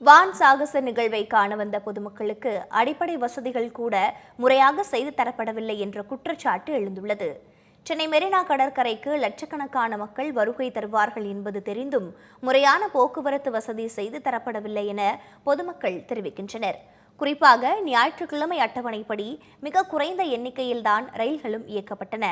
வான் சாகச நிகழ்வை காண வந்த பொதுமக்களுக்கு அடிப்படை வசதிகள் கூட முறையாக செய்து தரப்படவில்லை என்ற குற்றச்சாட்டு எழுந்துள்ளது. சென்னை மெரினா கடற்கரைக்கு லட்சக்கணக்கான மக்கள் வருகை தருவார்கள் என்பது தெரிந்தும் முறையான போக்குவரத்து வசதி செய்து தரப்படவில்லை என பொதுமக்கள் தெரிவிக்கின்றனர். குறிப்பாக ஞாயிற்றுக்கிழமை அட்டவணைப்படி மிக குறைந்த எண்ணிக்கையில்தான் ரயில்களும் இயக்கப்பட்டன.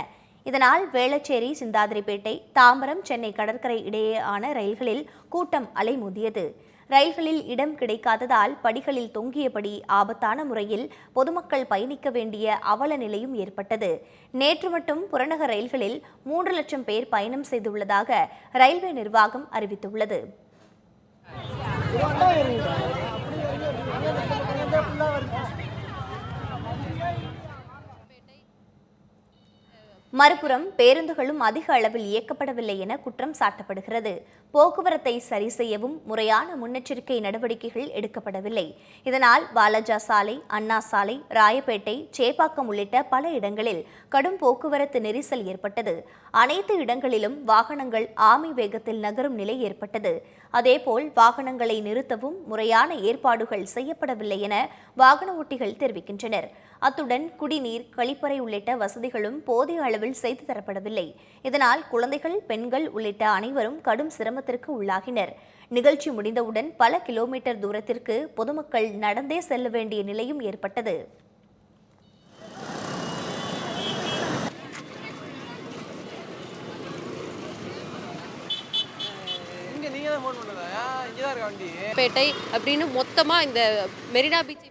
இதனால் வேளச்சேரி சிந்தாதிரிப்பேட்டை தாம்பரம் சென்னை கடற்கரை இடையேயான ரயில்களில் கூட்டம் அலைமோதியது. ரயில்களில் இடம் கிடைக்காததால் படிகளில் தொங்கியபடி ஆபத்தான முறையில் பொதுமக்கள் பயணிக்க வேண்டிய அவல நிலையும் ஏற்பட்டது. நேற்று மட்டும் புறநகர் ரயில்களில் மூன்று லட்சம் பேர் பயணம் செய்துள்ளதாக ரயில்வே நிர்வாகம் அறிவித்துள்ளது. மறுபுறம் பேருந்துகளும் அதிக அளவில் இயக்கப்படவில்லை என குற்றம் சாட்டப்படுகிறது. போக்குவரத்தை சரி செய்யவும் முறையான முன்னெச்சரிக்கை நடவடிக்கைகள் எடுக்கப்படவில்லை. இதனால் வாலஜா சாலை அண்ணா சாலை ராயப்பேட்டை சேப்பாக்கம் உள்ளிட்ட பல இடங்களில் கடும் போக்குவரத்து நெரிசல் ஏற்பட்டது. அனைத்து இடங்களிலும் வாகனங்கள் ஆமை வேகத்தில் நகரும் நிலை ஏற்பட்டது. அதேபோல் வாகனங்களை நிறுத்தவும் முறையான ஏற்பாடுகள் செய்யப்படவில்லை என வாகன ஓட்டிகள் தெரிவிக்கின்றனர். அத்துடன் குடிநீர் கழிப்பறை உள்ளிட்ட வசதிகளும் போதிய அளவில் செய்து தரப்படவில்லை. இதனால் குழந்தைகள் பெண்கள் உள்ளிட்ட அனைவரும் கடும் சிரமத்திற்கு உள்ளாகினர். நிகழ்ச்சி முடிந்தவுடன் பல கிலோமீட்டர் தூரத்திற்கு பொதுமக்கள் நடந்தே செல்ல வேண்டிய நிலையும் ஏற்பட்டது. இங்க நீங்க தான் ஃபோன் பண்ணதா? இங்க தான் இருக்கா வண்டி. பேட்டை அப்படின்னு மொத்தமாக இந்த மெரினா பீச்